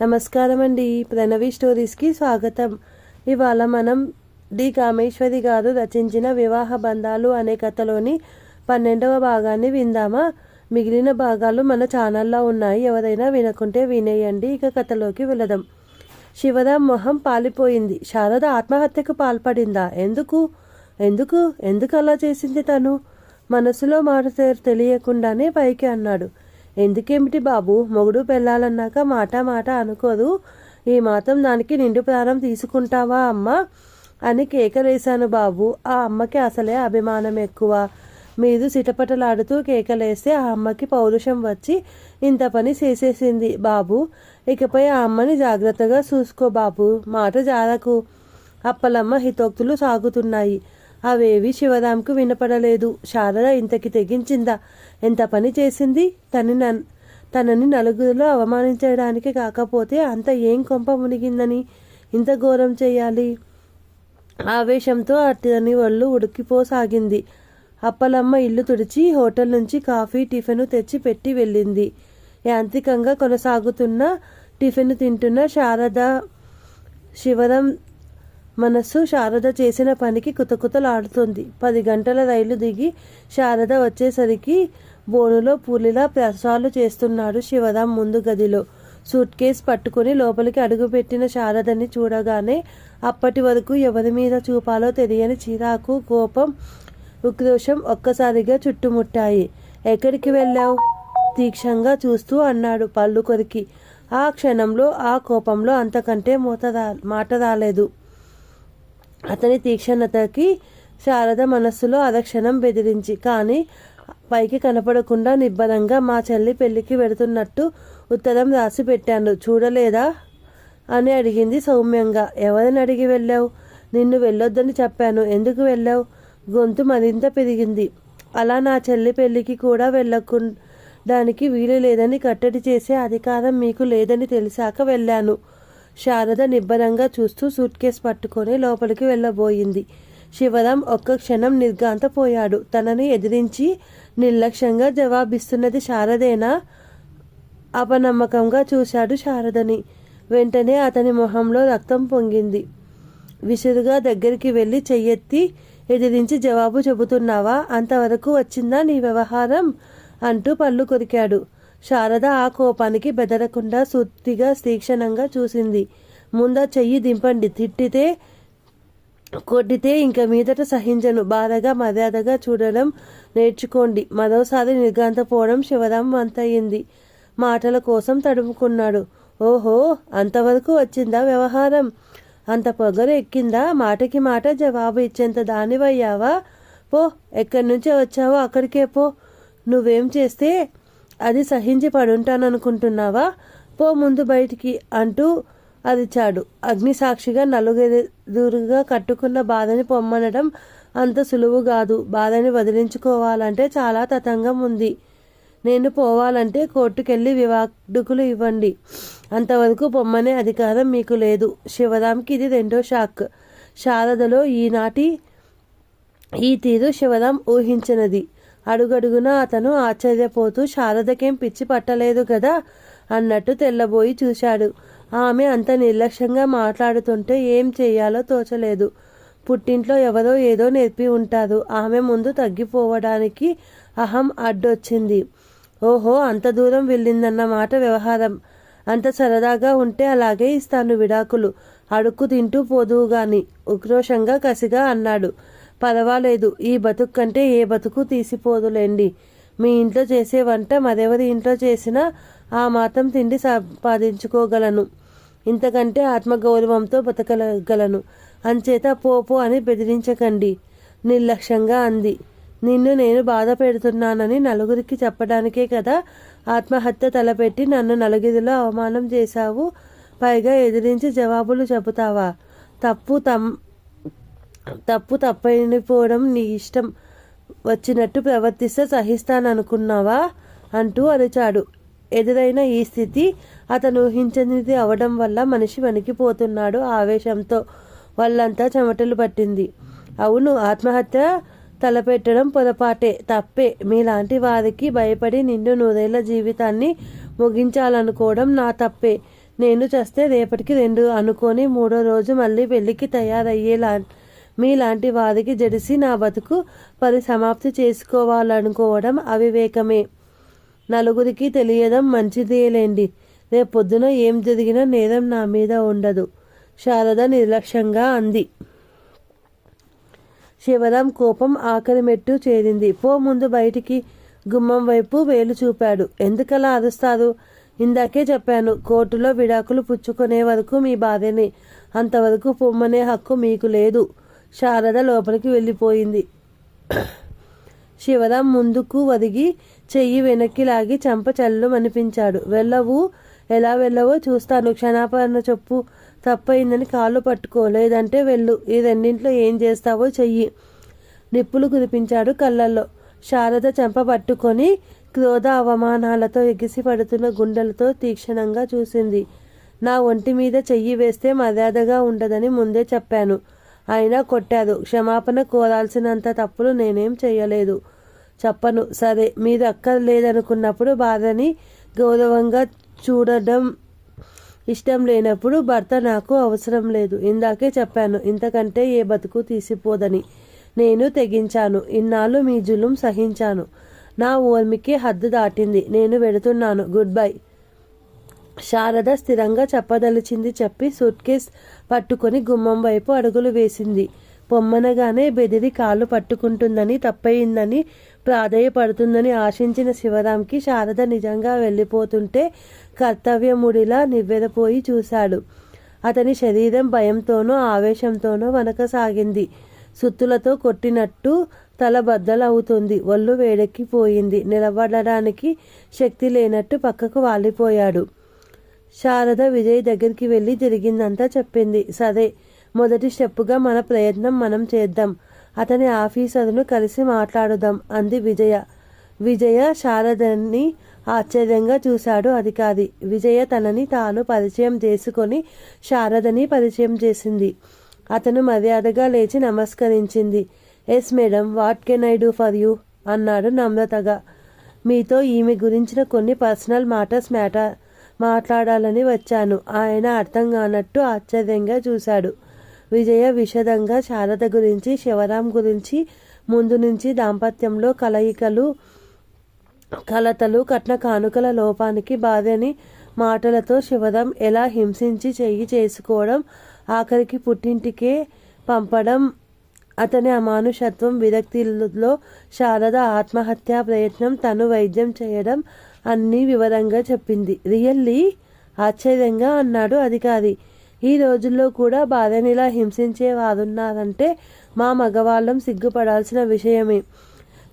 నమస్కారం అండి ప్రణవి స్టోరీస్కి స్వాగతం. ఇవాళ మనం డి. కామేశ్వరి గారు రచించిన వివాహ బంధాలు అనే కథలోని పన్నెండవ భాగాన్ని విందామా? మిగిలిన భాగాలు మన ఛానల్లో ఉన్నాయి. ఎవరైనా వినకుంటే వినేయండి. ఇక కథలోకి వెళదాం. శివరాం మొహం పాలిపోయింది. శారద ఆత్మహత్యకు పాల్పడిందా? ఎందుకు? ఎందుకు? ఎందుకు అలా చేసింది తను? మనసులో మాట తెలియకుండానే పైకి అన్నాడు. ఎందుకేమిటి బాబు? మొగుడు పెళ్ళాలన్నాక మాట మాట అనుకోదు. ఈ మాత్రం దానికి నిండు ప్రాణం తీసుకుంటావా అమ్మ? అని కేకలేశాను బాబు. ఆ అమ్మకి అసలే అభిమానం ఎక్కువ. మీరు సిటపటలాడుతూ కేకలేస్తే ఆ అమ్మకి పౌరుషం వచ్చి ఇంత పని చేసేసింది బాబు. ఇకపై ఆ అమ్మని జాగ్రత్తగా చూసుకో బాబు. మాట జారకు. అప్పలమ్మ హితోక్తులు సాగుతున్నాయి. అవేవి శివరాంకు వినపడలేదు. శారద ఇంతకి తెగించిందా? ఎంత పని చేసింది? తని నన్- తనని నలుగురిలో అవమానించడానికి కాకపోతే అంత ఏం కొంప మునిగిందని ఇంత ఘోరం చేయాలి? ఆవేశంతో అతని ఒళ్ళు ఉడికిపోసాగింది. అప్పలమ్మ ఇల్లు తుడిచి హోటల్ నుంచి కాఫీ టిఫిన్ తెచ్చి పెట్టి వెళ్ళింది. యాంత్రికంగా కొనసాగుతున్న టిఫిన్ తింటున్న శారద శివరం మనస్సు శారద చేసిన పనికి కుతకుతలాడుతుంది. పది గంటల రైలు దిగి శారద వచ్చేసరికి బోనులో పూలిలా ప్రసాలు చేస్తున్నాడు శివరాం ముందు గదిలో. సూట్ కేస్ పట్టుకుని లోపలికి అడుగుపెట్టిన శారదని చూడగానే అప్పటి వరకు ఎవరి మీద చూపాలో తెలియని చిరాకు కోపం ఉక్రోషం ఒక్కసారిగా చుట్టుముట్టాయి. ఎక్కడికి వెళ్ళావు? తీక్షంగా చూస్తూ అన్నాడు పళ్ళు కొరికి. ఆ క్షణంలో ఆ కోపంలో అంతకంటే మూత రా మాట రాలేదు అతని తీక్షణతకి శారద మనస్సులో అరక్షణం బెదిరించి కానీ పైకి కనపడకుండా నిబ్బరంగా మా చెల్లి పెళ్ళికి వెడుతున్నట్టు ఉత్తరం రాసి పెట్టాను చూడలేదా? అని అడిగింది సౌమ్యంగా. ఎవరిని అడిగి వెళ్ళావు? నిన్ను వెళ్ళొద్దని చెప్పాను. ఎందుకు వెళ్ళావు? గొంతు మరింత పెరిగింది. అలా నా చెల్లి పెళ్ళికి కూడా వెళ్ళకుండానికి వీలు లేదని కట్టడి చేసే అధికారం మీకు లేదని తెలిసాక వెళ్ళాను. శారద నిబ్బరంగా చూస్తూ సూట్ కేస్ పట్టుకొని లోపలికి వెళ్ళబోయింది. శివరాం ఒక్క క్షణం నిర్గాంతపోయాడు తనని ఎదిరించి నిర్లక్ష్యంగా జవాబిస్తున్నది శారదేనా? అపనమ్మకంగా చూశాడు శారదని. వెంటనే అతని మొహంలో రక్తం పొంగింది. విసురుగా దగ్గరికి వెళ్ళి చెయ్యెత్తి ఎదిరించి జవాబు చెబుతున్నావా? అంతవరకు వచ్చిందా నీ వ్యవహారం? అంటూ పళ్ళు కొరికాడు. శారద ఆ కోపానికి బెదరకుండా సూటిగా తీక్షణంగా చూసింది. ముందా చెయ్యి దింపండి. తిట్టితే కొట్టితే ఇంక మీదట సహించను. బాధగా మర్యాదగా చూడడం నేర్చుకోండి. మరోసారి నిర్గాంతపోవడం శివరాం వంతయింది. మాటల కోసం తడుముకున్నాడు. ఓహో అంతవరకు వచ్చిందా వ్యవహారం? అంత పొగరు ఎక్కిందా? మాటకి మాట జవాబు ఇచ్చేంత దానివయ్యావా? పో ఎక్కడి నుంచే వచ్చావో అక్కడికే పో. నువ్వేం చేస్తే అది సహించి పడుంటాననుకుంటున్నావా పో ముందు బయటికి అంటూ అరిచాడు అగ్నిసాక్షిగా నలుగురుగా కట్టుకున్న బాధని పొమ్మనడం అంత సులువు కాదు. బాధని వదిలించుకోవాలంటే చాలా తతంగం ఉంది. నేను పోవాలంటే కోర్టుకెళ్ళి వివాడుకులు ఇవ్వండి. అంతవరకు పొమ్మనే అధికారం మీకు లేదు. శివరాంకి ఇది రెండో షాక్. శారదలో ఈనాటి ఈ తీరు శివరాం ఊహించినది. అడుగడుగునా అతను ఆశ్చర్యపోతూ శారదకేం పిచ్చి పట్టలేదు కదా అన్నట్టు తెల్లబోయి చూశాడు. ఆమె అంత నిర్లక్ష్యంగా మాట్లాడుతుంటే ఏం చేయాలో తోచలేదు. పుట్టింట్లో ఎవరో ఏదో నేర్పి ఉంటారు. ఆమె ముందు తగ్గిపోవడానికి అహం అడ్డొచ్చింది. ఓహో అంత దూరం వెళ్ళిందన్నమాట వ్యవహారం. అంత సరదాగా ఉంటే అలాగే ఇస్తాను విడాకులు. అడుక్కు తింటూ పోదువు గాని ఉక్రోషంగా కసిగా అన్నాడు. పర్వాలేదు. ఈ బతుకు కంటే ఏ బతుకు తీసిపోదులేండి. మీ ఇంట్లో చేసే వంట మరెవరి ఇంట్లో చేసినా ఆ మాత్రం తిండి సంపాదించుకోగలను. ఇంతకంటే ఆత్మగౌరవంతో బతకగలను. అంచేత పోపో అని బెదిరించకండి. నిర్లక్ష్యంగా అంది. నిన్ను నేను బాధ పెడుతున్నానని నలుగురికి చెప్పడానికే కదా ఆత్మహత్య తలపెట్టి నన్ను నలుగురిలో అవమానం చేశావు? పైగా ఎదిరించి జవాబులు చెబుతావా? తప్పు తమ్ తప్పు తప్పైపోవడం నీ ఇష్టం. వచ్చినట్టు ప్రవర్తిస్తే సహిస్తాననుకున్నావా? అంటూ అరిచాడు. ఎదురైన ఈ స్థితి అతను ఊహించనిది అవడం వల్ల మనిషి వణికిపోతున్నాడు ఆవేశంతో. వాళ్ళంతా చెమటలు పట్టింది. అవును ఆత్మహత్య తలపెట్టడం పొరపాటే తప్పే. మీలాంటి వారికి భయపడి నిండు నూరేళ్ళ జీవితాన్ని ముగించాలనుకోవడం నా తప్పే. నేను చస్తే రేపటికి రెండు అనుకొని మూడో రోజు మళ్ళీ పెళ్ళికి తయారయ్యేలా మీలాంటి వారికి జడిసి నా బతుకు పరిసమాప్తి చేసుకోవాలనుకోవడం అవివేకమే. నలుగురికి తెలియడం మంచిదేలేండి. రేపు పొద్దున ఏం జరిగినా నేరం నా మీద ఉండదు. శారద నిర్లక్ష్యంగా అంది. శివరాం కోపం ఆఖరి మెట్టు చేరింది. పో ముందు బయటికి గుమ్మం వైపు వేలు చూపాడు. ఎందుకలా అరుస్తారు? ఇందాకే చెప్పాను కోర్టులో విడాకులు పుచ్చుకునే వరకు మీ భార్యని అంతవరకు పొమ్మనే హక్కు మీకు లేదు. శారద లోపలికి వెళ్ళిపోయింది. శివరాం ముందుకు వదిగి చెయ్యి వెనక్కి లాగి చంప చల్లు అనిపించాడు వెళ్ళవు ఎలా వెళ్ళవో చూస్తాను. క్షణాపరణ చెప్పు. తప్పయిందని కాళ్ళు పట్టుకో లేదంటే వెళ్ళు. ఈ రెండింట్లో ఏం చేస్తావో చెయ్యి. నిప్పులు కురిపించాడు కళ్ళల్లో. శారద చెంప పట్టుకొని క్రోధ అవమానాలతో ఎగిసి పడుతున్న గుండెలతో తీక్షణంగా చూసింది. నా ఒంటి మీద చెయ్యి వేస్తే మర్యాదగా ఉండదని ముందే చెప్పాను. అయినా కొట్టారు క్షమాపణ కోరాల్సినంత తప్పులు నేనేం చేయలేదు చెప్పను. సరే మీరు అక్కర్లేదనుకున్నప్పుడు బాధని గౌరవంగా చూడడం ఇష్టం లేనప్పుడు భర్త నాకు అవసరం లేదు. ఇందాకే చెప్పాను ఇంతకంటే ఏ బతుకు తీసిపోదని. నేను తెగించాను. ఇన్నాళ్ళు మీ జులుం సహించాను. నా ఓర్మికి హద్దు దాటింది. నేను వెడుతున్నాను. Good bye. శారద స్థిరంగా చెప్పదలిచింది చెప్పి సూట్ కేస్ పట్టుకొని గుమ్మం వైపు అడుగులు వేసింది. పొమ్మనగానే బెదిరి కాళ్ళు పట్టుకుంటుందని తప్పయిందని ప్రాధేయపడుతుందని ఆశించిన శివరాంకి శారద నిజంగా వెళ్ళిపోతుంటే కర్తవ్యముడిలా నివ్వెరపోయి చూశాడు. అతని శరీరం భయంతోనో ఆవేశంతోనో వనకసాగింది సుత్తులతో కొట్టినట్టు తల బద్దలవుతుంది. ఒళ్ళు వేడెక్కిపోయింది. నిలబడడానికి శక్తి లేనట్టు పక్కకు వాలిపోయాడు. శారద విజయ్ దగ్గరికి వెళ్ళి జరిగిందంతా చెప్పింది. సరే మొదటి స్టెప్పుగా మన ప్రయత్నం మనం చేద్దాం. అతని ఆఫీసర్ను కలిసి మాట్లాడుదాం అంది విజయ. విజయ శారదని ఆశ్చర్యంగా చూశాడు అధికారి. విజయ తనని తాను పరిచయం చేసుకొని శారదని పరిచయం చేసింది. అతను మర్యాదగా లేచి నమస్కరించింది. Yes madam what can I do for you? అన్నాడు నమ్రతగా. మీతో ఈమె గురించిన కొన్ని పర్సనల్ మాటర్స్ మ్యాటర్ మాట్లాడాలని వచ్చాను. ఆయన అర్థం కానట్టు ఆశ్చర్యంగా చూశాడు. విజయ విషదంగా శారద గురించి శివరాం గురించి ముందు నుంచి దాంపత్యంలో కలయికలు కలతలు కట్న కానుకల లోపానికి భార్యని మాటలతో శివరాం ఎలా హింసించి చెయ్యి చేసుకోవడం ఆఖరికి పుట్టింటికే పంపడం అతని అమానుషత్వం విరక్తిలో శారద ఆత్మహత్యా ప్రయత్నం తను వైద్యం చేయడం అన్నీ వివరంగా చెప్పింది. రియల్లీ ఆశ్చర్యంగా అన్నాడు అధికారి. ఈ రోజుల్లో కూడా భార్యనిలా హింసించే వారున్నారంటే మా మగవాళ్ళం సిగ్గుపడాల్సిన విషయమే.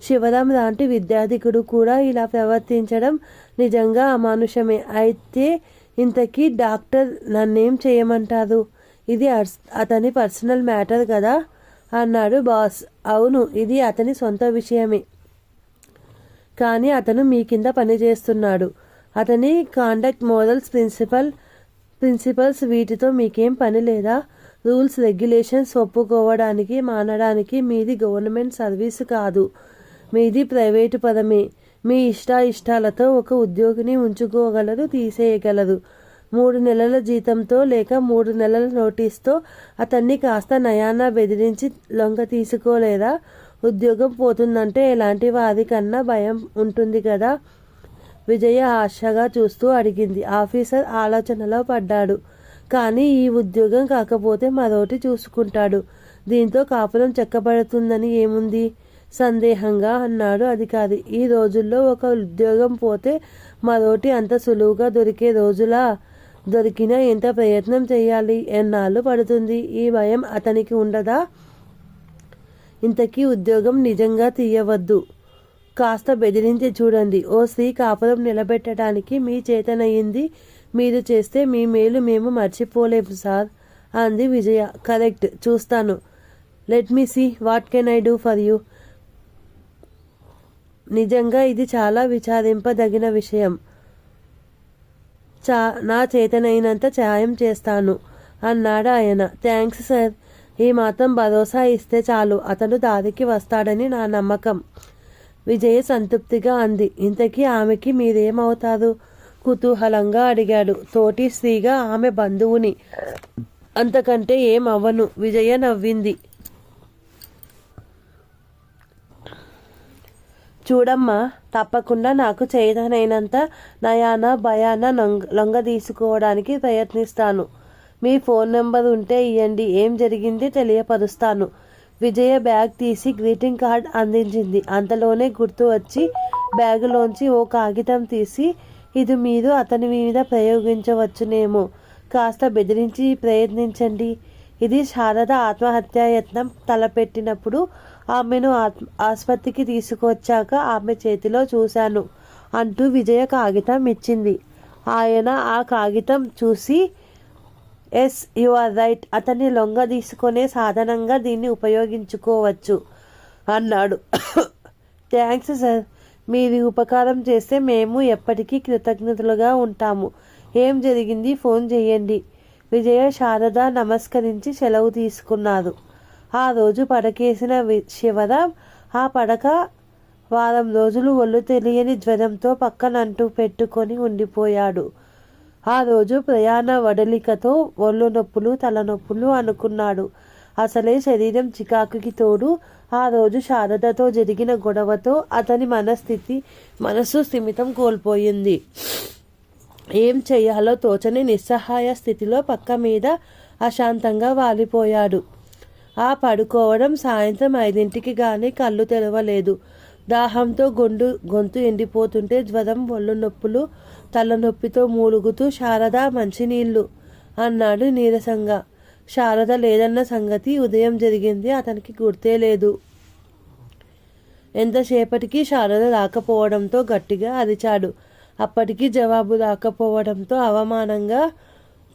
శివరాం లాంటి విద్యార్థికుడు కూడా ఇలా ప్రవర్తించడం నిజంగా అమానుషమే. అయితే ఇంతకీ డాక్టర్ నన్నేం చేయమంటారు? ఇది అతని పర్సనల్ మ్యాటర్ కదా? అన్నాడు బాస్. అవును ఇది అతని సొంత విషయమే. కానీ అతను మీ కింద పనిచేస్తున్నాడు. అతని కాండక్ట్ మోరల్స్ ప్రిన్సిపల్ ప్రిన్సిపల్స్ వీటితో మీకేం పని లేదా? రూల్స్ రెగ్యులేషన్స్ ఒప్పుకోవడానికి మానడానికి మీది గవర్నమెంట్ సర్వీస్ కాదు. మీది ప్రైవేటు పదమే. మీ ఇష్టాయిష్టాలతో ఇష్టాలతో ఒక ఉద్యోగిని ఉంచుకోగలరు తీసేయగలరు మూడు నెలల జీతంతో లేక మూడు నెలల నోటీస్తో అతన్ని కాస్త నయానా బెదిరించి లొంగ తీసుకోలేదా? ఉద్యోగం పోతుందంటే ఎలాంటి వాది కన్నా భయం ఉంటుంది కదా? విజయ ఆశగా చూస్తూ అడిగింది. ఆఫీసర్ ఆలోచనలో పడ్డాడు. కానీ ఈ ఉద్యోగం కాకపోతే మరోటి చూసుకుంటాడు. దీంతో కాపురం చెక్కబడుతుందని ఏముంది? సందేహంగా అన్నాడు అధికారి. ఈ రోజుల్లో ఒక ఉద్యోగం పోతే మరోటి అంత సులువుగా దొరికే రోజులా? దొరికినా ఎంత ప్రయత్నం చేయాలి? ఎన్నాళ్ళు పడుతుంది? ఈ భయం అతనికి ఉండదా? ఇంతకీ ఉద్యోగం నిజంగా తీయవద్దు. కాస్త బెదిరించి చూడండి. ఓ స్త్రీ కాపురం నిలబెట్టడానికి మీ చేతనయ్యింది. మీరు చేస్తే మీ మేలు మేము మర్చిపోలేము సార్ అంది విజయ. కరెక్ట్ చూస్తాను. Let me see what can I do for you నిజంగా ఇది చాలా విచారింపదగిన విషయం. చా నా చేతనైనంత సాయం చేస్తాను అన్నాడు ఆయన. థ్యాంక్స్ సార్ ఈ మాత్రం భరోసా ఇస్తే చాలు. అతను దారికి వస్తాడని నా నమ్మకం. విజయ సంతృప్తిగా అంది. ఇంతకీ ఆమెకి మీరేమవుతారు? కుతూహలంగా అడిగాడు. తోటి స్త్రీగా ఆమె బంధువుని. అంతకంటే ఏం అవ్వను విజయ నవ్వింది. చూడమ్మా తప్పకుండా నాకు చేతనైనంత నయాన భయాన లొంగ తీసుకోవడానికి ప్రయత్నిస్తాను. మీ ఫోన్ నెంబర్ ఉంటే ఇవ్వండి ఏం జరిగింది తెలియపరుస్తాను. విజయ బ్యాగ్ తీసి గ్రీటింగ్ కార్డ్ అందించింది. అంతలోనే గుర్తు వచ్చి బ్యాగులోంచి ఓ కాగితం తీసి ఇది మీరు అతని మీద ప్రయోగించవచ్చునేమో. కాస్త బెదిరించి ప్రయత్నించండి. ఇది శారద ఆత్మహత్యాయత్నం తలపెట్టినప్పుడు ఆమెను ఆత్మ ఆసుపత్రికి తీసుకొచ్చాక ఆమె చేతిలో చూశాను అంటూ విజయ కాగితం ఇచ్చింది. ఆయన ఆ కాగితం చూసి ఎస్ యు ఆర్ రైట్. అతన్ని లొంగ తీసుకునే సాధనంగా దీన్ని ఉపయోగించుకోవచ్చు అన్నాడు. Thanks sir. మీరు ఉపకారం చేస్తే మేము ఎప్పటికీ కృతజ్ఞతలుగా ఉంటాము. ఏం జరిగింది? ఫోన్ చేయండి. విజయ శారద నమస్కరించి సెలవు తీసుకున్నారు ఆ రోజు పడకేసిన వి- ఆ పడక వారం రోజులు ఒళ్ళు తెలియని జ్వరంతో పక్కనంటూ పెట్టుకొని ఉండిపోయాడు. ఆ రోజు ప్రయాణ వడలికతో ఒళ్ళు నొప్పులు తలనొప్పులు అనుకున్నాడు. అసలే శరీరం చికాకుకి తోడు ఆ రోజు శారదతో జరిగిన గొడవతో అతని మనస్థితి మనసు స్థిమితం కోల్పోయింది. ఏం చేయాలో తోచని నిస్సహాయ స్థితిలో పక్క మీద అశాంతంగా వాలిపోయాడు. ఆ పడుకోవడం సాయంత్రం ఐదింటికి కానీ కళ్ళు తెరవలేదు. దాహంతో గొండు గొంతు ఎండిపోతుంటే జ్వరం ఒళ్ళు నొప్పులు తలనొప్పితో మూలుగుతూ శారద మంచినీళ్ళు అన్నాడు నీరసంగా. శారద లేదన్న సంగతి ఉదయం జరిగింది అతనికి గుర్తే లేదు. ఎంతసేపటికి శారద రాకపోవడంతో గట్టిగా అరిచాడు. అప్పటికి జవాబు రాకపోవడంతో అవమానంగా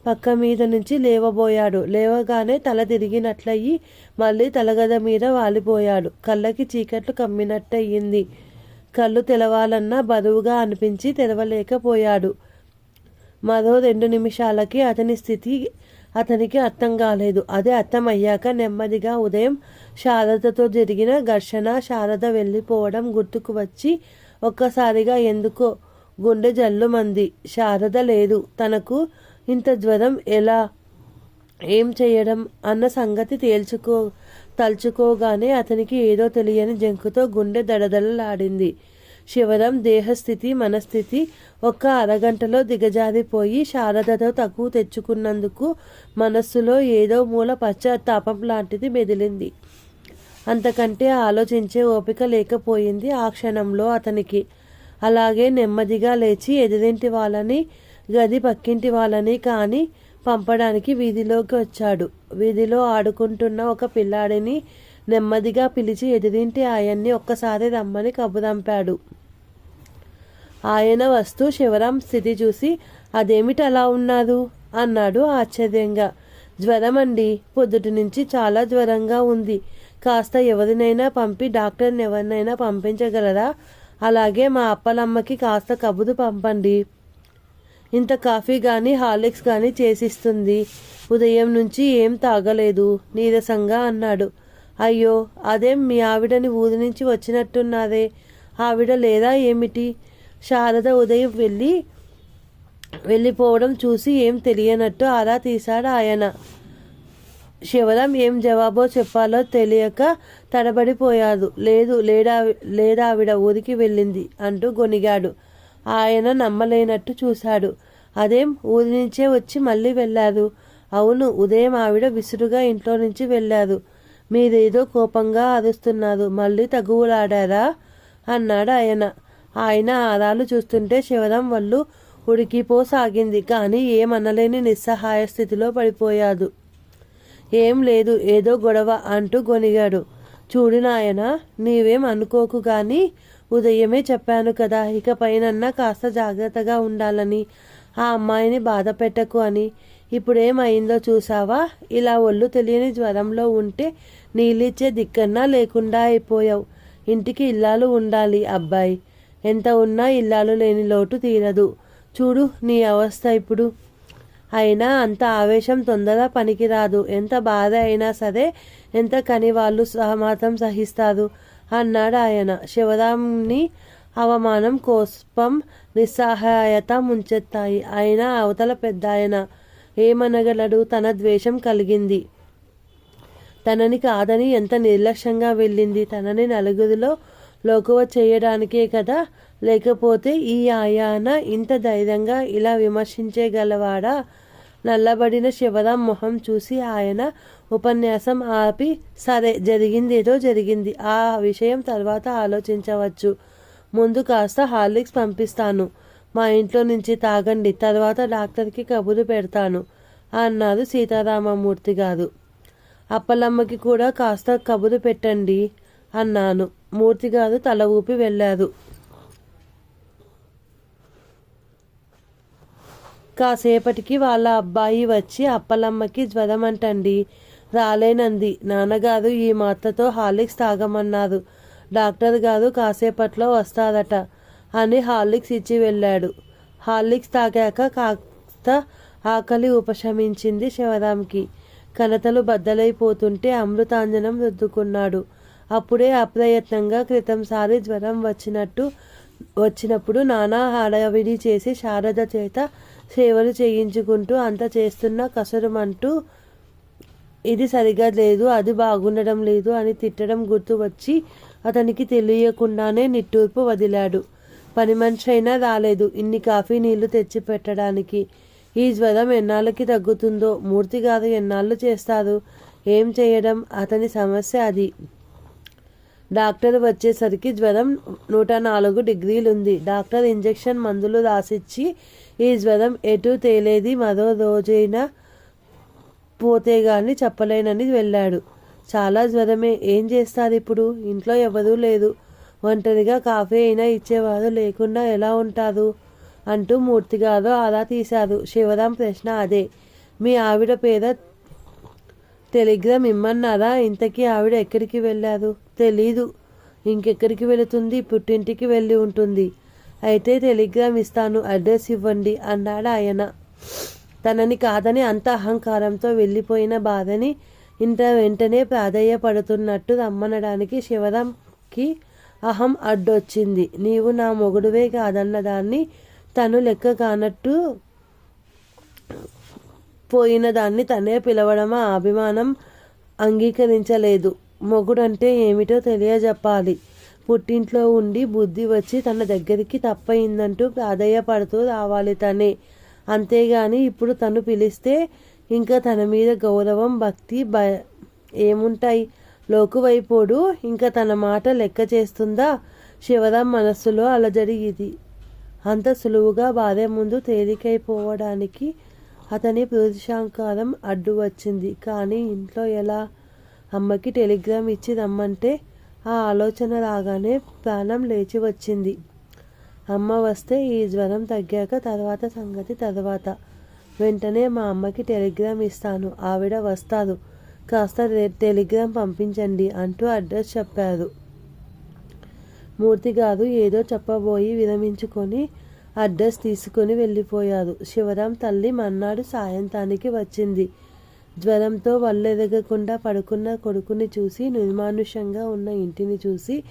పక్క మీద నుంచి లేవబోయాడు. లేవగానే తల తిరిగినట్లయి మళ్ళీ తలగద మీద వాలిపోయాడు. కళ్ళకి చీకట్లు కమ్మినట్టయింది. కళ్ళు తెలవాలన్నా బరువుగా అనిపించి తెరవలేకపోయాడు మరో రెండు నిమిషాలకి అతని స్థితి అతనికి అర్థం కాలేదు. అదే అర్థమయ్యాక నెమ్మదిగా ఉదయం శారదతో జరిగిన ఘర్షణ శారద వెళ్ళిపోవడం గుర్తుకు వచ్చి ఒక్కసారిగా ఎందుకో గుండె జల్లుమంది. శారద లేదు. తనకు ఇంత జ్వరం ఎలా? ఏం చేయడం? అన్న సంగతి తేల్చుకో తలుచుకోగానే అతనికి ఏదో తెలియని జంకుతో గుండె దడదడలాడింది. శివరం దేహస్థితి మనస్థితి ఒక్క అరగంటలో దిగజారిపోయి శారదతో తక్కువ తెచ్చుకున్నందుకు మనస్సులో ఏదో మూల పశ్చాత్తాపం లాంటిది మెదిలింది. అంతకంటే ఆలోచించే ఓపిక లేకపోయింది ఆ క్షణంలో అతనికి. అలాగే నెమ్మదిగా లేచి ఎదిరింటి వాళ్ళని గది పక్కింటి వాళ్ళని కానీ పంపడానికి వీధిలోకి వచ్చాడు. వీధిలో ఆడుకుంటున్న ఒక పిల్లాడిని నెమ్మదిగా పిలిచి ఎదురింటి ఆయన్ని ఒక్కసారి రమ్మని కబురంపాడు ఆయన వస్తూ శివరాం స్థితి చూసి అదేమిటి అలా ఉన్నారు అన్నాడు ఆశ్చర్యంగా. జ్వరం అండి పొద్దుటి నుంచి చాలా జ్వరంగా ఉంది. కాస్త ఎవరినైనా పంపి డాక్టర్ని ఎవరినైనా పంపించగలరా? అలాగే మా అప్పలమ్మకి కాస్త కబురు పంపండి. ఇంత కాఫీ కానీ హార్లిక్స్ కానీ చేసిస్తుంది. ఉదయం నుంచి ఏం తాగలేదు. నీరసంగా అన్నాడు. అయ్యో అదేం మీ ఆవిడని ఊరి నుంచి వచ్చినట్టున్నారే ఆవిడ లేదా ఏమిటి? శారద ఉదయం వెళ్ళి వెళ్ళిపోవడం చూసి ఏం తెలియనట్టు ఆరా తీశాడు ఆయన. శివరాం ఏం జవాబో చెప్పాలో తెలియక తడబడిపోయాడు. లేదు లేడా లేదావిడ ఊరికి వెళ్ళింది అంటూ గొనిగాడు ఆయన నమ్మలేనట్టు చూశాడు. అదేం ఊరి నుంచే వచ్చి మళ్ళీ వెళ్ళారు అవును ఉదయం ఆవిడ విసురుగా ఇంట్లో నుంచి వెళ్ళారు మీరేదో కోపంగా అరుస్తున్నారు. మళ్ళీ తగువులాడారా? అన్నాడు ఆయన. ఆయన ఆరాలు చూస్తుంటే శివరాం వాళ్ళు ఉడికిపోసాగింది. కానీ ఏమనలేని నిస్సహాయ స్థితిలో పడిపోయాడు. ఏం లేదు ఏదో గొడవ అంటూ గొనిగాడు చూడు నాయన నీవేం అనుకోకు కానీ ఉదయమే చెప్పాను కదా ఇక పైనన్నా కాస్త జాగ్రత్తగా ఉండాలని. ఆ అమ్మాయిని బాధ పెట్టకు అని. ఇప్పుడేమైందో చూసావా? ఇలా ఒళ్ళు తెలియని జ్వరంలో ఉంటే నీళ్ళిచ్చే దిక్కన్నా లేకుండా అయిపోయావు. ఇంటికి ఇల్లాలు ఉండాలి అబ్బాయి. ఎంత ఉన్నా ఇల్లాలు లేని లోటు తీరదు. చూడు నీ అవస్థ ఇప్పుడు. అయినా అంత ఆవేశం తొందర పనికిరాదు. ఎంత బాధ అయినా సరే ఎంత కని వాళ్ళు సహ- సహిస్తారు అన్నాడు ఆయన. శివరాంని అవమానం కోపం నిస్సహాయత ముంచెత్తాయి. అయినా అవతల పెద్ద ఆయన ఏమనగలడు తన ద్వేషం కలిగింది. తనని కాదని ఎంత నిర్లక్ష్యంగా వెళ్ళింది. తనని నలుగురిలో లోకువ చేయడానికే కదా? లేకపోతే ఈ ఆయాన ఇంత ధైర్యంగా ఇలా విమర్శించగలవాడా? నల్లబడిన శివరాం మొహం చూసి ఆయన ఉపన్యాసం ఆపి సరే జరిగిందేదో జరిగింది. ఆ విషయం తర్వాత ఆలోచించవచ్చు. ముందు కాస్త హార్లిక్స్ పంపిస్తాను. మా ఇంట్లో నుంచి తాగండి తర్వాత డాక్టర్కి కబురు పెడతాను అన్నారు సీతారామమూర్తి గారు. అప్పలమ్మకి కూడా కాస్త కబురు పెట్టండి అన్నాను. మూర్తి గారు తల ఊపి వెళ్ళారు. కాసేపటికి వాళ్ళ అబ్బాయి వచ్చి అప్పలమ్మకి జ్వరం అంటండి రాలేనంది. నాన్నగారు ఈ మాత్రతో హార్లిక్స్ తాగమన్నారు. డాక్టర్ గారు కాసేపట్లో వస్తారట అని హార్లిక్స్ ఇచ్చి వెళ్ళాడు. హార్లిక్స్ తాగాక కాస్త ఆకలి ఉపశమించింది శివరాంకి కనతలు బద్దలైపోతుంటే అమృతాంజనం రుద్దుకున్నాడు. అప్పుడే అప్రయత్నంగా క్రితంసారి జ్వరం వచ్చినట్టు వచ్చినప్పుడు నానా హడావిడి చేసి శారద చేత సేవలు చేయించుకుంటూ అంత చేస్తున్న కసరమంటూ ఇది సరిగా లేదు అది బాగుండడం లేదు అని తిట్టడం గుర్తు వచ్చి అతనికి తెలియకుండానే నిట్టూర్పు వదిలాడు. పని మనిషి అయినా రాలేదు. ఇన్ని కాఫీ నీళ్ళు తెచ్చి పెట్టడానికి. ఈ జ్వరం ఎన్నాళ్ళకి తగ్గుతుందో మూర్తి గారు ఎన్నాళ్ళు చేస్తారు? ఏం చేయడం? అతని సమస్య అది. డాక్టర్ వచ్చేసరికి జ్వరం నూట నాలుగు డిగ్రీలుంది. డాక్టర్ ఇంజెక్షన్ మందులు రాసిచ్చి ఈ జ్వరం ఎటు తేలేది? మరో రోజైనా పోతే గాని చెప్పలేనని వెళ్ళాడు. చాలా జ్వరమే. ఏం చేస్తారు ఇప్పుడు? ఇంట్లో ఎవరూ లేదు ఒంటరిగా కాఫీ అయినా ఇచ్చేవారు లేకుండా ఎలా ఉంటారు? అంటూ మూర్తిగారు ఆరా తీశారు. శివరాం ప్రశ్న అదే. మీ ఆవిడ పేద టెలిగ్రామ్ ఇమ్మన్నారా? ఇంతకీ ఆవిడ ఎక్కడికి వెళ్ళారు? తెలీదు. ఇంకెక్కడికి వెళుతుంది? పుట్టింటికి వెళ్ళి ఉంటుంది. అయితే టెలిగ్రామ్ ఇస్తాను. అడ్రస్ ఇవ్వండి అన్నాడు ఆయన. తనని కాదని అంత అహంకారంతో వెళ్ళిపోయిన బాధని ఇంత వెంటనే ప్రాధేయపడుతున్నట్టు రమ్మనడానికి శివరాంకి అహం అడ్డొచ్చింది. నీవు నా మొగుడువే కాదన్నదాన్ని తను లెక్క కానట్టు పోయిన దాన్ని తనే పిలవడమా అభిమానం అంగీకరించలేదు. మొగుడంటే ఏమిటో తెలియజెప్పాలి. పుట్టింట్లో ఉండి బుద్ధి వచ్చి తన దగ్గరికి తప్పయిందంటూ ప్రాధేయపడుతూ రావాలి తనే. అంతేగాని ఇప్పుడు తను పిలిస్తే ఇంకా తన మీద గౌరవం భక్తి భ ఏముంటాయి? లోకువైపోడు. ఇంకా తన మాట లెక్క చేస్తుందా? శివరాం మనస్సులో అలజడిగిది. ఇది అంత సులువుగా భార్య ముందు తేలికైపోవడానికి అతని పురుషాంకారం అడ్డు వచ్చింది. కానీ ఇంట్లో ఎలా? అమ్మకి టెలిగ్రామ్ ఇచ్చి రమ్మంటే ఆ ఆలోచన రాగానే ప్రాణం లేచి వచ్చింది. అమ్మ వస్తే ఈ జ్వరం తగ్గాక తర్వాత సంగతి తర్వాత. వెంటనే మా అమ్మకి టెలిగ్రామ్ ఇస్తాను. ఆవిడ వస్తారు కాస్త టెలిగ్రామ్ పంపించండి అంటూ అడ్రస్ చెప్పారు. మూర్తి గారు ఏదో చెప్పబోయి విరమించుకొని అడ్రస్ తీసుకుని వెళ్ళిపోయారు. శివరాం తల్లి మన్నాడు సాయంత్రానికి వచ్చింది. జ్వరంతో వల్లెదగకుండా పడుకున్న కొడుకుని చూసి నిర్మానుషంగా ఉన్న ఇంటిని చూసి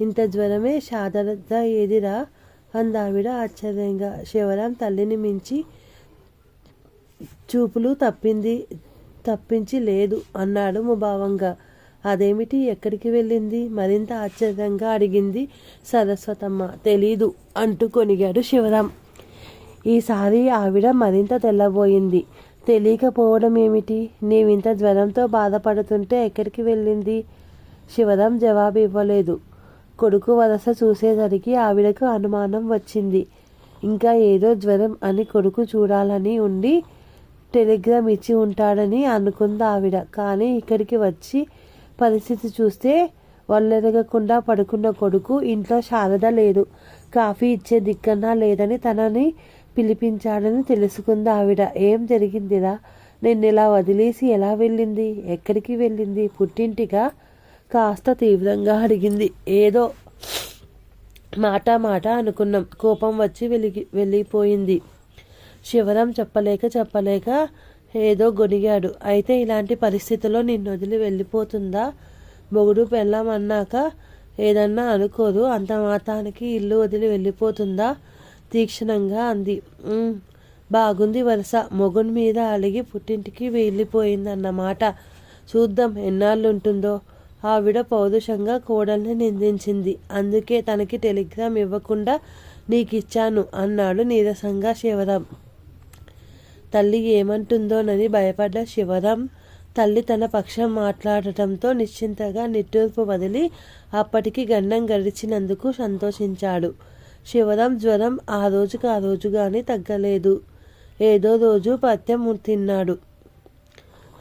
ఇంత జ్వరమే శారద ఏదిరా? అందావిడ ఆశ్చర్యంగా. శివరాం తల్లిని మించి చూపులు తప్పింది తప్పించి లేదు అన్నాడు ముభావంగా. అదేమిటి? ఎక్కడికి వెళ్ళింది? మరింత ఆశ్చర్యంగా అడిగింది సరస్వతమ్మ. తెలీదు అంటూ కొనిగాడు శివరాం. ఈసారి ఆవిడ మరింత తెల్లబోయింది. తెలియకపోవడం ఏమిటి? నీవింత జ్వరంతో బాధపడుతుంటే ఎక్కడికి వెళ్ళింది? శివరాం జవాబు ఇవ్వలేదు. కొడుకు వరస చూసేసరికి ఆవిడకు అనుమానం వచ్చింది. ఇంకా ఏదో జ్వరం అని కొడుకు చూడాలని ఉండి టెలిగ్రామ్ ఇచ్చి ఉంటాడని అనుకుంది ఆవిడ. కానీ ఇక్కడికి వచ్చి పరిస్థితి చూస్తే వల్లెరగకుండా పడుకున్న కొడుకు ఇంట్లో శారద లేదు. కాఫీ ఇచ్చే దిక్కన్నా లేదని తనని పిలిపించాడని తెలుసుకుంది ఆవిడ. ఏం జరిగిందిరా? నేను ఇలా వదిలేసి ఎలా వెళ్ళింది? ఎక్కడికి వెళ్ళింది? పుట్టింటిగా కాస్త తీవ్రంగా అడిగింది. ఏదో మాట మాట అనుకున్నాం. కోపం వచ్చి వెలిగి వెళ్ళిపోయింది. శివరాం చెప్పలేక చెప్పలేక ఏదో గొనిగాడు అయితే ఇలాంటి పరిస్థితిలో నిన్ను వదిలి వెళ్ళిపోతుందా? మొగుడు పెళ్ళాం అన్నాక ఏదన్నా అనుకోదు. అంత మాతానికి ఇల్లు వదిలి వెళ్ళిపోతుందా? తీక్షణంగా అంది. బాగుంది వరుస. మొగుని మీద అలిగి పుట్టింటికి వెళ్ళిపోయిందన్నమాట. చూద్దాం ఎన్నాళ్ళుంటుందో. ఆవిడ పౌరుషంగా కోడల్ని నిందించింది. అందుకే తనకి టెలిగ్రామ్ ఇవ్వకుండా నీకిచ్చాను అన్నాడు నీరసంగా శివరాం. తల్లి ఏమంటుందోనని భయపడ్డ శివరాం తల్లి తన పక్షం మాట్లాడటంతో నిశ్చింతగా నిట్టూర్పు వదిలి అప్పటికి గండం గడిచినందుకు సంతోషించాడు. శివరాం జ్వరం ఆ రోజుకు ఆ రోజుగాని తగ్గలేదు. ఏదో రోజు పత్యం తిన్నాడు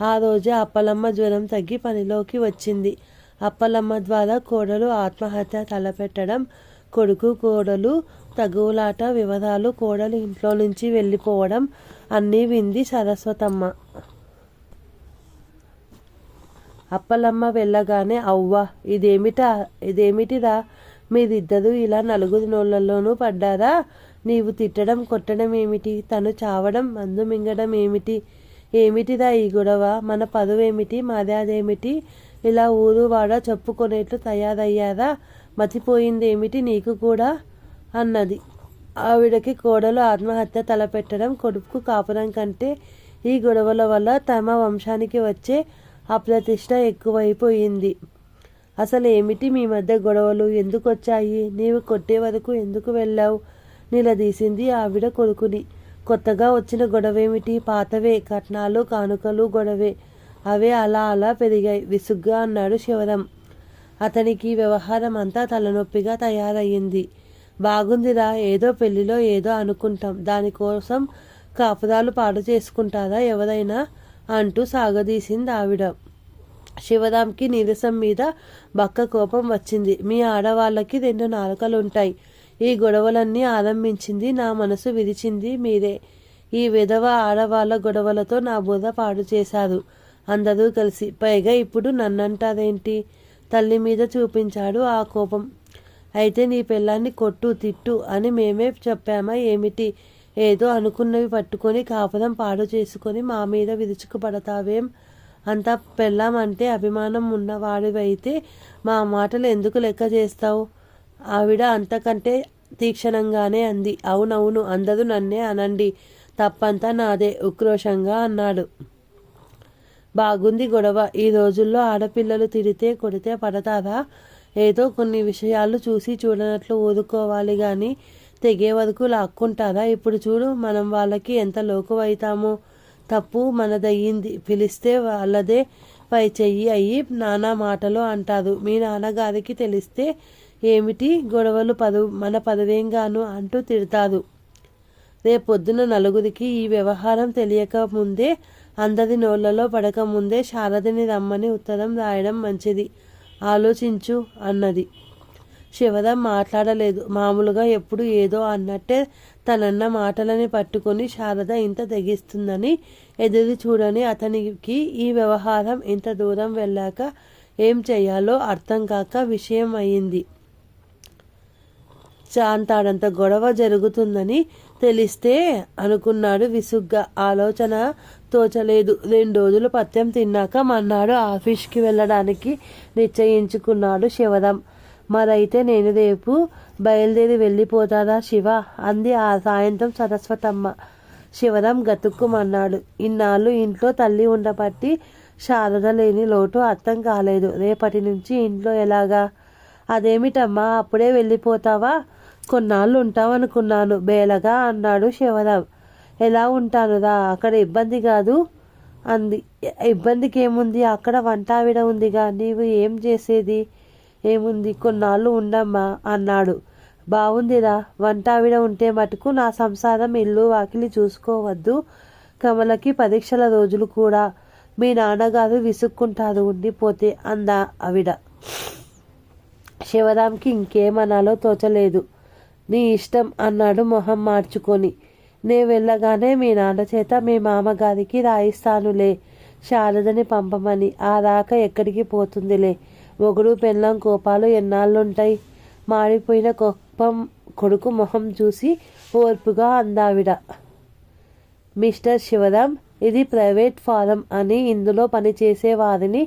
ఆ రోజే అప్పలమ్మ జ్వరం తగ్గి పనిలోకి వచ్చింది. అప్పలమ్మ ద్వారా కోడలు ఆత్మహత్య తలపెట్టడం కొడుకు కోడలు తగువులాట వివరాలు కోడలు ఇంట్లో నుంచి వెళ్ళిపోవడం అన్నీ వింది సరస్వతమ్మ. అప్పలమ్మ వెళ్ళగానే అవ్వ ఇదేమిటా ఇదేమిటిరా? మీరిద్దరూ ఇలా నలుగురు నోళ్ళల్లోనూ పడ్డారా? నీవు తిట్టడం కొట్టడం ఏమిటి? తను చావడం మందు మింగడం ఏమిటి? ఏమిటిరా ఈ గొడవ? మన పరువేమిటి? మర్యాదేమిటి ఇలా ఊరు వాడ చెప్పుకునేట్లు తయారయ్యారా? మతిపోయిందేమిటి నీకు కూడా? అన్నది. ఆవిడకి కోడలు ఆత్మహత్య తలపెట్టడం కొడుకు కాపురం కంటే ఈ గొడవల వల్ల తమ వంశానికి వచ్చే అప్రతిష్ట ఎక్కువైపోయింది. అసలు ఏమిటి మీ మధ్య గొడవలు? ఎందుకు వచ్చాయి నీవు కొట్టే వరకు ఎందుకు వెళ్ళావు? నిలదీసింది ఆవిడ కొడుకుని. కొత్తగా వచ్చిన గొడవేమిటి? పాతవే కట్నాలు కానుకలు గొడవే. అవే అలా అలా పెరిగాయి. విసుగ్గా అన్నాడు శివరం. అతనికి వ్యవహారం అంతా తలనొప్పిగా తయారయ్యింది. బాగుందిరా ఏదో పెళ్ళిలో ఏదో అనుకుంటాం. దానికోసం కాపురాలు పాడు చేసుకుంటారా ఎవరైనా? అంటూ సాగదీసింది ఆవిడ. శివరాంకి నీరసం మీద బక్క కోపం వచ్చింది. మీ ఆడవాళ్ళకి రెండు నాలుకలుంటాయి. ఈ గొడవలన్నీ ఆరంభించింది నా మనసు విరిచింది మీరే. ఈ విధవ ఆడవాళ్ళ గొడవలతో నా బుర్ర పాడు చేశారు. అందరూ కలిసి. పైగా ఇప్పుడు నన్నంటారేంటి? తల్లి మీద చూపించాడు ఆ కోపం. అయితే నీ పిల్లాన్ని కొట్టు తిట్టు అని మేమే చెప్పామా ఏమిటి? ఏదో అనుకున్నవి పట్టుకొని కాపురం పాడు చేసుకొని మా మీద విరుచుకుపడతావేం? అంతా పెళ్ళాం అంటే అభిమానం ఉన్నవాడివైతే మా మాటలు ఎందుకు లెక్క చేస్తావు? ఆవిడ అంతకంటే తీక్షణంగానే అంది. అవునవును అందరూ నన్నే అనండి. తప్పంతా నాదే ఉక్రోషంగా అన్నాడు. బాగుంది గొడవ. ఈ రోజుల్లో ఆడపిల్లలు తిడితే కొడితే పడతారా ఏదో కొన్ని విషయాలు చూసి చూడనట్లు ఊరుకోవాలి కానీ తెగే వరకు లాక్కుంటారా? ఇప్పుడు చూడు మనం వాళ్ళకి ఎంత లోకువైతామో. తప్పు మనదయ్యింది. పిలిస్తే వాళ్ళదే పై చెయ్యి అయ్యి నానా మాటలు అంటారు. మీ నాన్నగారికి తెలిస్తే ఏమిటి? గొడవలు పదు మన పదవేంగాను అంటూ తిడతారు. రేపొద్దున నలుగురికి ఈ వ్యవహారం తెలియక ముందే అందరి నోళ్ళలో పడకముందే శారదిని రమ్మని ఉత్తరం రాయడం మంచిది. ఆలోచించు అన్నది. శివద మాట్లాడలేదు. మామూలుగా ఎప్పుడు ఏదో అన్నట్టే తనన్న మాటలని పట్టుకొని శారద ఇంత తెగిస్తుందని ఎదురు చూడని అతనికి ఈ వ్యవహారం ఇంత దూరం వెళ్ళాక ఏం చేయాలో అర్థం కాక విషయం అయింది. చాంతాడంత గొడవ జరుగుతుందని తెలిస్తే అనుకున్నాడు విసుగ్గా. ఆలోచన తోచలేదు. రెండు రోజులు పత్యం తిన్నాక మన్నాడు ఆఫీస్కి వెళ్ళడానికి నిశ్చయించుకున్నాడు శివరాం మరైతే నేను రేపు బయలుదేరి వెళ్ళిపోతాదా శివ? అంది ఆ సాయంత్రం సరస్వతమ్మ. శివరాం గతుక్కుమన్నాడు ఇన్నాళ్ళు ఇంట్లో తల్లి ఉండబట్టి శారద లేని లోటు అర్థం కాలేదు. రేపటి నుంచి ఇంట్లో ఎలాగా? అదేమిటమ్మా అప్పుడే వెళ్ళిపోతావా? కొన్నాళ్ళు ఉంటావనుకున్నాను బేలగా అన్నాడు శివరాం ఎలా ఉంటానురా అక్కడ ఇబ్బంది కాదు అంది. ఇబ్బందికి ఏముంది? అక్కడ వంట ఆవిడ ఉందిగా. నీవు ఏం చేసేది? ఏముంది? కొన్నాళ్ళు ఉండమ్మా అన్నాడు. బాగుందిరా వంట ఆవిడ ఉంటే మటుకు నా సంసారం ఇల్లు వాకిలి చూసుకోవద్దు. కమలకి పరీక్షల రోజులు కూడా. మీ నాన్నగారు విసుక్కుంటారు ఉండిపోతే అందా ఆవిడ. శివరాంకి ఇంకేమనాలో తోచలేదు. నీ ఇష్టం అన్నాడు మొహం మార్చుకొని. నే వెళ్ళగానే మీ నాన్న చేత మీ మామగారికి రాయిస్తానులే. శారదని పంపమని. ఆ రాక ఎక్కడికి పోతుందిలే? మొగుడు పెళ్ళం కోపాలు ఎన్నాళ్ళుంటాయి? మాడిపోయిన కోపం కొడుకు మొహం చూసి ఓర్పుగా అందావిడ. మిస్టర్ శివరాం ఇది ప్రైవేట్ ఫారం అని ఇందులో పనిచేసే వారిని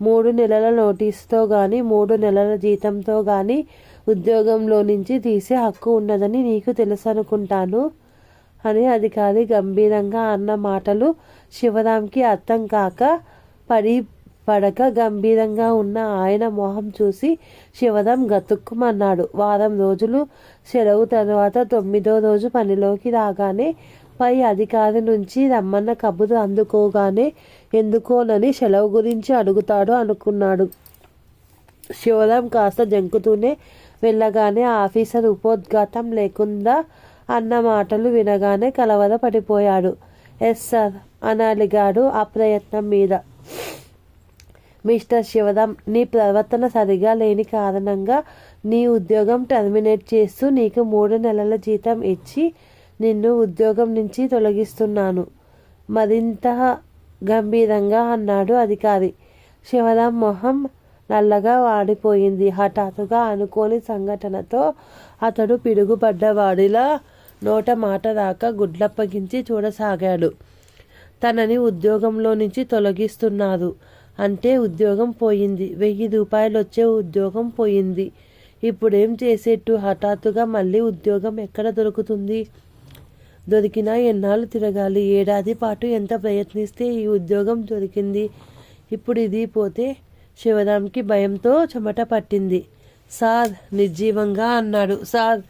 మూడు నెలల నోటీస్తో కానీ మూడు నెలల జీతంతో కానీ ఉద్యోగంలో నుంచి తీసే హక్కు ఉన్నదని నీకు తెలుసు అనుకుంటాను అని అధికారి గంభీరంగా అన్న మాటలు శివరాంకి అర్థం కాక పడి పడక గంభీరంగా ఉన్న ఆయన మొహం చూసి శివరాం గతుక్కుమన్నాడు. వారం రోజులు సెలవు తర్వాత తొమ్మిదో రోజు పనిలోకి రాగానే పై అధికారి నుంచి రమ్మన్న కబురు అందుకోగానే ఎందుకోనని సెలవు గురించి అడుగుతాడు అనుకున్నాడు. శివరాం కాస్త జంకుతూనే వెళ్ళగానే ఆఫీసర్ ఉపోద్ఘాతం లేకుండా అన్న మాటలు వినగానే కలవర పడిపోయాడు. ఎస్ సార్ అని అలిగాడు ప్రయత్నం మీద. మిస్టర్ శివరాం నీ ప్రవర్తన సరిగా లేని కారణంగా నీ ఉద్యోగం టర్మినేట్ చేస్తూ నీకు మూడు నెలల జీతం ఇచ్చి నిన్ను ఉద్యోగం నుంచి తొలగిస్తున్నాను. మరింత గంభీరంగా అన్నాడు అధికారి. శివరాం మొహం నల్లగా వాడిపోయింది. హఠాత్తుగా అనుకోని సంఘటనతో అతడు పిడుగుపడ్డవాడిలా నోట మాట రాక గుడ్లప్పగించి చూడసాగాడు. తనని ఉద్యోగంలో నుంచి తొలగిస్తున్నారు అంటే ఉద్యోగం పోయింది. వెయ్యి రూపాయలు వచ్చే ఉద్యోగం పోయింది. ఇప్పుడేం చేసేట్టు? హఠాత్తుగా మళ్ళీ ఉద్యోగం ఎక్కడ దొరుకుతుంది? దొరికినా ఎన్నాళ్ళు తిరగాలి? ఏడాది పాటు ఎంత ప్రయత్నిస్తే ఈ ఉద్యోగం దొరికింది? ఇప్పుడు ఇది పోతే శివరాంకి భయంతో చెమట పట్టింది. సార్ నిర్జీవంగా అన్నాడు. సార్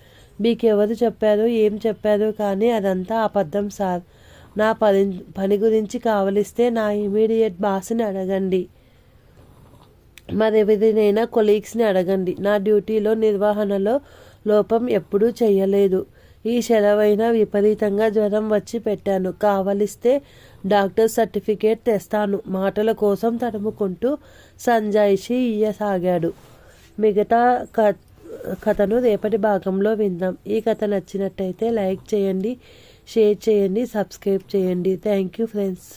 మీకెవరు చెప్పారు ఏం చెప్పారు కానీ అదంతా అబద్ధం సార్. నా పని పని గురించి కావలిస్తే నా ఇమీడియట్ బాస్ని అడగండి. మరెవరినైనా కొలీగ్స్ని అడగండి. నా డ్యూటీలో నిర్వహణలో లోపం ఎప్పుడూ చేయలేదు ఈ సెలవైన విపరీతంగా జ్వరం వచ్చి పెట్టాను. కావలిస్తే డాక్టర్ సర్టిఫికేట్ తెస్తాను. మాటల కోసం తడుముకుంటూ సంజాయిషి ఇయ్యసాగాడు. మిగతా క కథను రేపటి భాగంలో విందాం. ఈ కథ నచ్చినట్టయితే లైక్ చేయండి షేర్ చేయండి సబ్స్క్రైబ్ చేయండి. Thank you friends.